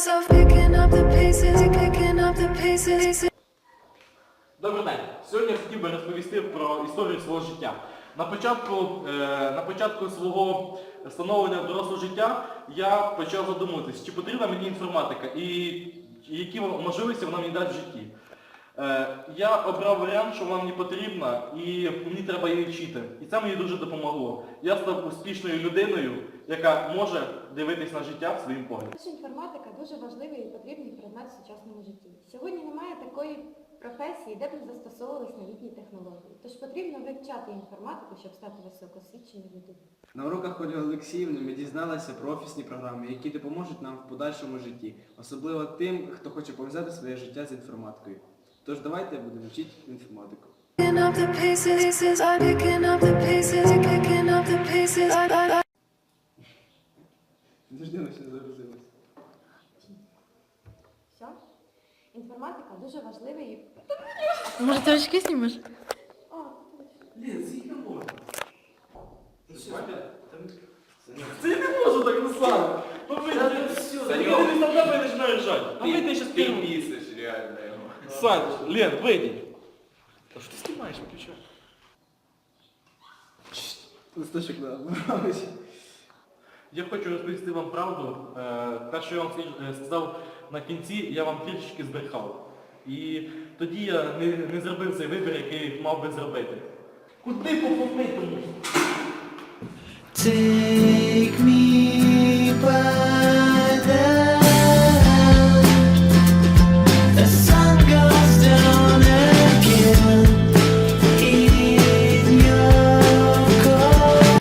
myself picking up the pieces, picking up the pieces. Добрий день. Сьогодні я хотів би розповісти про історію свого життя. На початку, е, на початку свого становлення дорослого життя я почав задумуватись, чи потрібна мені інформатика і які можливості вона мені дасть в житті. Е, я обрав варіант, що вона мені потрібна і мені треба її вчити. І це мені дуже допомогло. Я став успішною людиною, яка може дивитись на життя своїм поглядом. Наша інформатика дуже важливий і потрібний предмет в сучасному житті. Сьогодні немає такої професії, де б не застосовувались новітні технології. Тож потрібно вивчати інформатику, щоб стати високосвідченою людиною. На уроках Ольги Олексіївни ми дізналися про офісні програми, які допоможуть нам в подальшому житті, особливо тим, хто хоче пов'язати своє життя з інформатикою. Тож давайте будемо вчити інформатику. Завжди не загрузилися. Все? Інформатика дуже важливий і... Може, ти очки знімеш? Блін, скільки можна? Це я не можу так Руслан! Ну вийди, ти не там наїжджати. А Ты спільно. писаешь реально его. Сань, Лен, вийди. Та що ти знімаєш, виключай? Листочок набрали. Я хочу розповісти вам правду. Е, Те, що я вам е, сказав на кінці, я вам трішечки збрехав. І тоді я не, не зробив цей вибір, який мав би зробити. Куди по? Ти